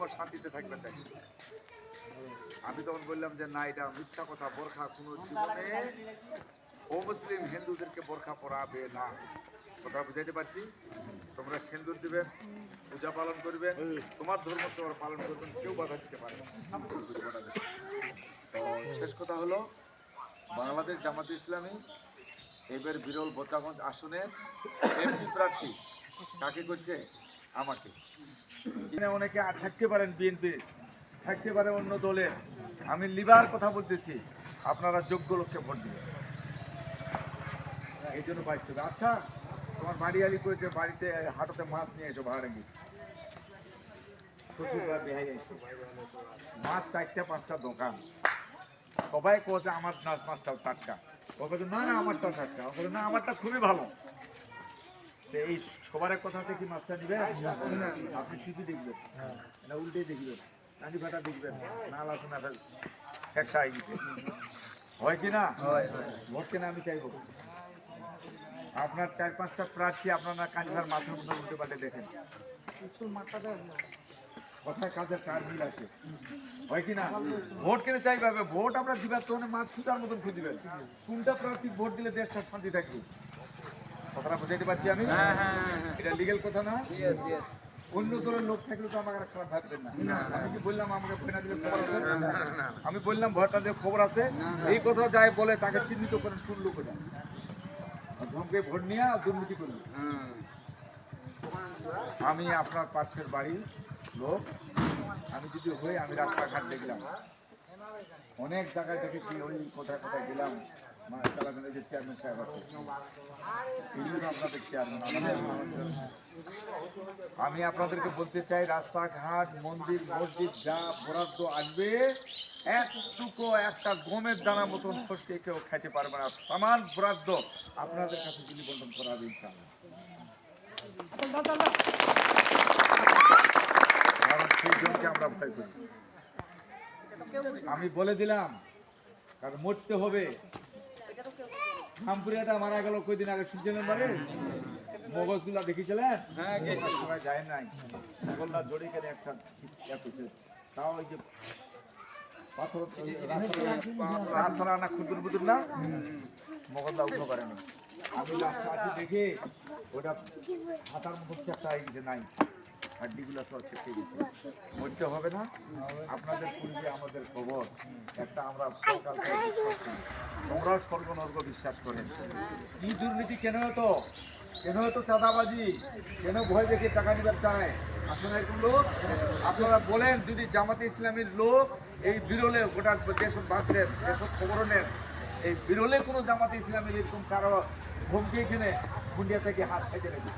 মুসলিমও শান্তিতে থাকবে চাই। আমি তখন বললাম যে, না, এটা মিথ্যা কথা, বোরখা কোনো জীবনে ও মুসলিম হিন্দুদেরকে বোরখা পরাবে না। কথা বুঝাইতে পারছি? তোমরা সিন্দুর দিবেন পূজা পালন করবেন তোমার ধর্ম তোমার পালন করবেন কেউ বাধা দিতে পারে তো শেষ কথা হলো, বাংলাদেশ জামাতে ইসলামী, এবার বিরল বোচাগঞ্জ আসনের এমপি প্রার্থী কাকে করছে? আমাকে। অনেকে থাকতে পারেন বিএনপি থাকতে পারে অন্য দলের। আমি লিবার কথা বলতেছি, আপনারা যোগ্য লোককে ভোট দিবেন। এই জন্য বাঁচতে আচ্ছা তোমার বাড়ি আলি করেছে বাড়িতে হাটতে মাছ নিয়ে এসো বেহাই আইছে। মাছ চারটা, পাঁচটা দোকান। সবাই কোচে আমার মাছটাও টাটকা। ও না না, আমারটাও টাটকা। ও না, আমারটা খুবই ভালো। তো এই সবার এক কথাতে কি মাছটা নিবে আপনি টিভি দেখবেন। না উল্টে দেখবেন। নানি ভাটা দেখবেন না আলোচনা একটা হয়ে গেছে হয় কি না? ভোট কেনা আমি চাইব। আপনার চার পাঁচটা প্রার্থী আপনারা কাঞ্চার মাথার মধ্যে উল্টে পাল্টে দেখেন। কথায় কাজের কার মিল আছে? হয় কি না? ভোট কেনে চাইবে ভোট আমরা দিবার তো মাছ খুঁজার মতন খুঁজবেন। কোনটা প্রার্থী ভোট দিলে দেশটা শান্তি থাকবে? কথাটা বুঝাইতে পারছি আমি? এটা লিগেল কথা না? অন্য দলের লোক থাকলে তো আমাকে খারাপ ভাববেন না। আমি কি বললাম আমাকে ভোটটা দিলে খবর আছে? আমি বললাম ভোটটা দিয়ে খবর আছে। এই কথা যাই বলে তাকে চিহ্নিত করে কোন লোক ওটা ধমকে ভোট নিয়ে দুর্নীতি করবে আমি আপনার পাশের বাড়ির লোক। আমি যদি হই আমি রাস্তাঘাট দেখলাম। অনেক জায়গায় দেখেছি ওই কোথায় কোথায় গেলাম। আপনাদের আমি আপনাদেরকে বলতে চাই, রাস্তাঘাট, মন্দির, মসজিদ যা বরাদ্দ আসবে, একটুকু একটা গমের দানা মতন ফসকে কেউ খাইতে পারবে না। সমান বরাদ্দ আপনাদের কাছে তিনি বন্টন করা জনকে আমরা আমি বলে দিলাম, কারণ মরতে হবে। খামপুরিয়াটা মারা গেল কয়দিন আগে শুনছিলেন বারে মগজগুলা দেখেছিলেন সবাই যায় নাই। মোগলরা জড়ি কেন একটা তাও ওই যে পাথর রাস্তা না খুদুর বুদুর না? মোগলরা উঠতে পারেনি আমি রাস্তা দেখে ওটা হাতার হয়ে গেছে নাই। হাড্ডিগুলো সব ছেটে গেছে মরতে হবে না। আপনাদের পূর্বে আমাদের খবর। একটা আমরা। তোমরাও স্বর্গনর্গ বিশ্বাস করেন। কি দুর্নীতি? কেন হতো কেন হতো চাঁদাবাজি? কেন ভয় দেখে টাকা নিবার চায়? আসলে এরকম লোক? আপনারা বলেন, যদি জামাতে ইসলামীর লোক এই বিরলে গোটা দেশ বাঁধলেন খবর নেন। এই বিরলে কোনো জামাতে ইসলামের এরকম কারও ঘুমকে এখানে মুন্ডিয়া থেকে হাত খাইতে রেখে